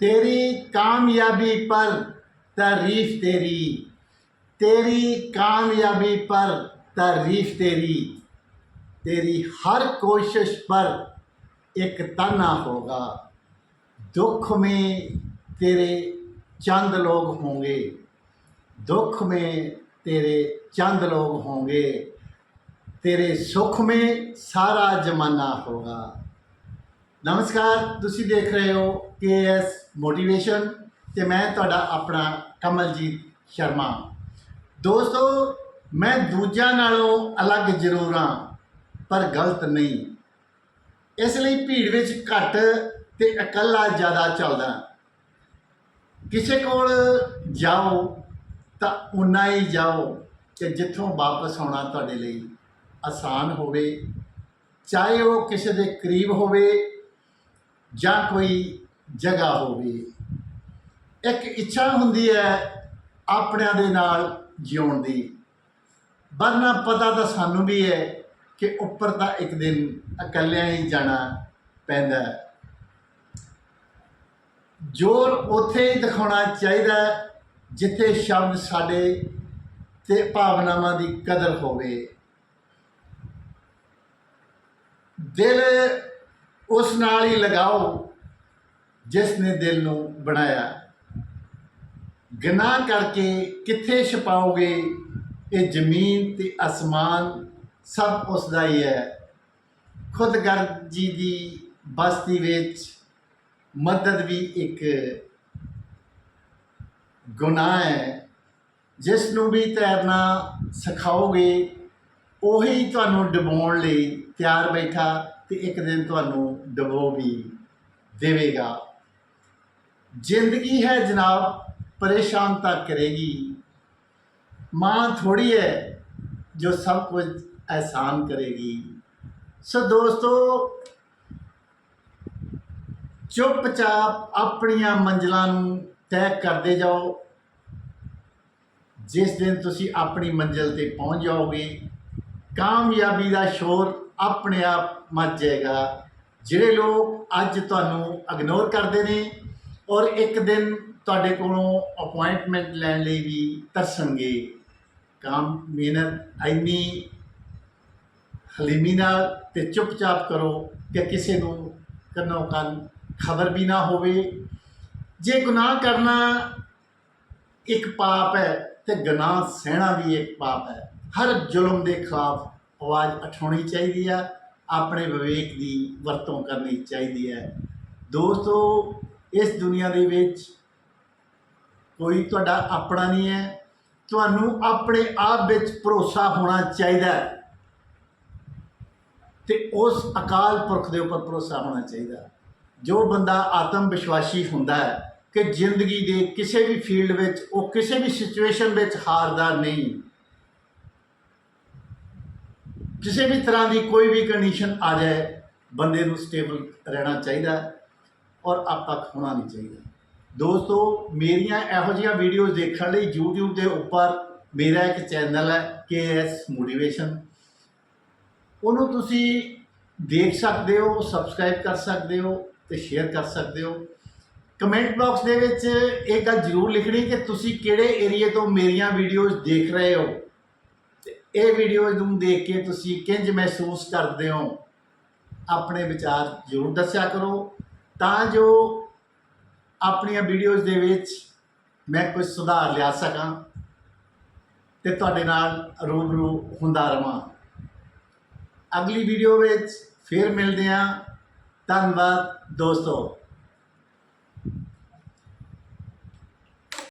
तेरी कामयाबी पर तारीफ तेरी तेरी कामयाबी पर तारीफ तेरी तेरी हर कोशिश पर एक तना होगा दुख में तेरे चंद लोग होंगे दुख में तेरे चंद लोग होंगे तेरे सुख में सारा जमाना होगा ਨਮਸਕਾਰ, ਤੁਸੀਂ ਦੇਖ ਰਹੇ ਹੋ ਕੇਐਸ ਮੋਟੀਵੇਸ਼ਨ ਤੇ ਮੈਂ ਤੁਹਾਡਾ ਆਪਣਾ ਕਮਲਜੀਤ ਸ਼ਰਮਾ। ਦੋਸਤੋ, ਮੈਂ ਦੂਜਿਆਂ ਨਾਲੋਂ ਅਲੱਗ ਜ਼ਰੂਰ ਹਾਂ, ਪਰ ਗਲਤ ਨਹੀਂ। ਇਸ ਲਈ ਭੀੜ ਵਿੱਚ ਘੱਟ ਤੇ ਇਕੱਲਾ ਜ਼ਿਆਦਾ ਚੱਲਦਾ। ਕਿਸੇ ਕੋਲ ਜਾਓ, ਤਾਂ ਉਨਾ ਹੀ ਜਾਓ ਕਿ ਜਿੱਥੋਂ ਵਾਪਸ ਆਉਣਾ ਤੁਹਾਡੇ ਲਈ ਆਸਾਨ ਹੋਵੇ। ਚਾਹੇ ਉਹ ਕਿਸੇ ਦੇ ਕਰੀਬ ਹੋਵੇ ਜਾਂ ਕੋਈ ਜਗ੍ਹਾ ਹੋਵੇ। ਇੱਕ ਇੱਛਾ ਹੁੰਦੀ ਹੈ ਆਪਣਿਆਂ ਦੇ ਨਾਲ ਜਿਉਣ ਦੀ। ਵਰਨਾ ਪਤਾ ਤਾਂ ਸਾਨੂੰ ਵੀ ਹੈ ਕਿ ਉੱਪਰ ਤਾਂ ਇੱਕ ਦਿਨ ਇਕੱਲਿਆਂ ਹੀ ਜਾਣਾ ਪੈਂਦਾ ਜ਼ੋਰ ਉੱਥੇ ਹੀ ਦਿਖਾਉਣਾ ਚਾਹੀਦਾ ਜਿੱਥੇ ਸ਼ਬਦ ਸਾਡੇ ਤੇ ਭਾਵਨਾਵਾਂ ਦੀ ਕਦਰ ਹੋਵੇ। ਦਿਲ ਉਸ ਨਾਲ ਹੀ ਲਗਾਓ ਜਿਸ ਨੇ ਦਿਲ ਨੂੰ ਬਣਾਇਆ। ਗਨਾਹ ਕਰਕੇ ਕਿੱਥੇ ਛਪਾਓਗੇ? ਇਹ ਜ਼ਮੀਨ ਤੇ ਅਸਮਾਨ ਸਭ ਉਸ ਦਾ ਹੀ ਹੈ। ਖੁਦਗਰਜੀ ਦੀ ਬਸਤੀ ਵਿੱਚ ਮਦਦ ਵੀ ਇੱਕ ਗੁਨਾਹ ਹੈ। ਜਿਸ ਨੂੰ ਵੀ ਤੈਰਨਾ ਸਿਖਾਓਗੇ, ਉਹੀ ਤੁਹਾਨੂੰ ਡੁਬੋਣ ਲਈ ਤਿਆਰ ਬੈਠਾ ਤੇ ਇੱਕ ਦਿਨ ਤੁਹਾਨੂੰ ਡਬੋ ਵੀ ਦੇਵੇਗਾ। ਜ਼ਿੰਦਗੀ ਹੈ ਜਨਾਬ, ਪਰੇਸ਼ਾਨ ਤਾਂ ਕਰੇਗੀ। ਮਾਂ ਥੋੜੀ ਹੈ ਜੋ ਸਭ ਕੁਝ ਆਸਾਨ ਕਰੇਗੀ। ਸੋ ਦੋਸਤੋ, ਚੁੱਪਚਾਪ ਆਪਣੀਆਂ ਮੰਜ਼ਲਾਂ ਨੂੰ ਤੈਅ ਕਰਦੇ ਜਾਓ। ਜਿਸ ਦਿਨ ਤੁਸੀਂ ਆਪਣੀ ਮੰਜ਼ਿਲ ਤੇ ਪਹੁੰਚ ਜਾਓਗੇ, ਕਾਮਯਾਬੀ ਦਾ ਸ਼ੋਰ ਆਪਣੇ ਆਪ ਮੱਚ ਜਾਏਗਾ। ਜਿਹੜੇ ਲੋਕ ਅੱਜ ਤੁਹਾਨੂੰ ਇਗਨੋਰ ਕਰਦੇ ਨੇ ਔਰ ਇੱਕ ਦਿਨ ਤੁਹਾਡੇ ਕੋਲੋਂ ਅਪਾਇੰਟਮੈਂਟ ਲੈਣ ਲਈ ਵੀ ਤਰਸਣਗੇ। ਕੰਮ, ਮਿਹਨਤ ਇੰਨੀ ਹਲੀਮੀ ਨਾਲ ਤੇ ਚੁੱਪਚਾਪ ਕਰੋ ਕਿ ਕਿਸੇ ਨੂੰ ਕੰਨੋ ਕੰਨ ਖਬਰ ਵੀ ਨਾ ਹੋਵੇ। ਜੇ ਗੁਨਾਹ ਕਰਨਾ ਇੱਕ ਪਾਪ ਹੈ ਤੇ ਗੁਨਾਹ ਸਹਿਣਾ ਵੀ ਇੱਕ ਪਾਪ ਹੈ। ਹਰ ਜ਼ੁਲਮ ਦੇ ਖਿਲਾਫ ਆਵਾਜ਼ ਉਠਾਉਣੀ ਚਾਹੀਦੀ ਆ, ਆਪਣੇ ਵਿਵੇਕ ਦੀ ਵਰਤੋਂ ਕਰਨੀ ਚਾਹੀਦੀ ਹੈ। ਦੋਸਤੋ, ਇਸ ਦੁਨੀਆ ਦੇ ਵਿੱਚ ਕੋਈ ਤੁਹਾਡਾ ਆਪਣਾ ਨਹੀਂ ਹੈ, ਤੁਹਾਨੂੰ ਆਪਣੇ ਆਪ ਵਿੱਚ ਭਰੋਸਾ ਹੋਣਾ ਚਾਹੀਦਾ ਹੈ। ਤੇ ਉਸ ਅਕਾਲ ਪੁਰਖ ਦੇ ਉੱਪਰ ਭਰੋਸਾ ਹੋਣਾ ਚਾਹੀਦਾ। ਜੋ ਬੰਦਾ ਆਤਮ ਵਿਸ਼ਵਾਸੀ ਹੁੰਦਾ ਹੈ ਕਿ ਜ਼ਿੰਦਗੀ ਦੇ ਕਿਸੇ ਵੀ ਫੀਲਡ ਵਿੱਚ, ਉਹ ਕਿਸੇ ਵੀ ਸਿਚੁਏਸ਼ਨ ਵਿੱਚ ਹਾਰਦਾ ਨਹੀਂ। ਕਿਸੇ ਵੀ ਤਰ੍ਹਾਂ ਦੀ ਕੋਈ ਵੀ ਕੰਡੀਸ਼ਨ ਆ ਜਾਏ, ਬੰਦੇ ਨੂੰ ਸਟੇਬਲ ਰਹਿਣਾ ਚਾਹੀਦਾ ਹੈ ਔਰ ਆਪਾਂ ਹੋਣਾ ਨਹੀਂ ਚਾਹੀਦਾ ਦੋਸਤੋ, ਮੇਰੀਆਂ ਇਹੋ ਜਿਹੀਆਂ ਵੀਡੀਓਜ਼ ਦੇਖਣ ਲਈ YouTube ਦੇ ਉੱਪਰ ਮੇਰਾ ਇੱਕ ਚੈਨਲ ਹੈ KS ਮੋਟੀਵੇਸ਼ਨ ਉਹਨੂੰ ਤੁਸੀਂ ਦੇਖ ਸਕਦੇ ਹੋ ਸਬਸਕ੍ਰਾਈਬ ਕਰ ਸਕਦੇ ਹੋ ਤੇ ਸ਼ੇਅਰ ਕਰ ਸਕਦੇ ਹੋ। ਕਮੈਂਟ ਬਾਕਸ ਦੇ ਵਿੱਚ ਇਹ ਗੱਲ ਜ਼ਰੂਰ ਲਿਖਣੀ ਕਿ ਤੁਸੀਂ ਕਿਹੜੇ ਏਰੀਏ ਤੋਂ ਮੇਰੀਆਂ ਵੀਡੀਓਜ਼ ਦੇਖ ਰਹੇ ਹੋ। ਇਹ ਵੀਡੀਓਜ਼ ਨੂੰ ਦੇਖ ਕੇ ਤੁਸੀਂ ਕਿੰਜ ਮਹਿਸੂਸ ਕਰਦੇ ਹੋ? ਆਪਣੇ ਵਿਚਾਰ ਜ਼ਰੂਰ ਦੱਸਿਆ ਕਰੋ। ਤਾਂ ਜੋ ਆਪਣੀਆਂ ਵੀਡੀਓਜ਼ ਦੇ ਵਿੱਚ ਮੈਂ ਕੁਝ ਸੁਧਾਰ ਲਿਆ ਸਕਾਂ ਤੇ ਤੁਹਾਡੇ ਨਾਲ ਰੂਬਰੂ ਹੁੰਦਾ ਰਵਾਂ। ਅਗਲੀ ਵੀਡੀਓ ਵਿੱਚ ਫਿਰ ਮਿਲਦੇ ਹਾਂ। ਧੰਨਵਾਦ ਦੋਸਤੋ।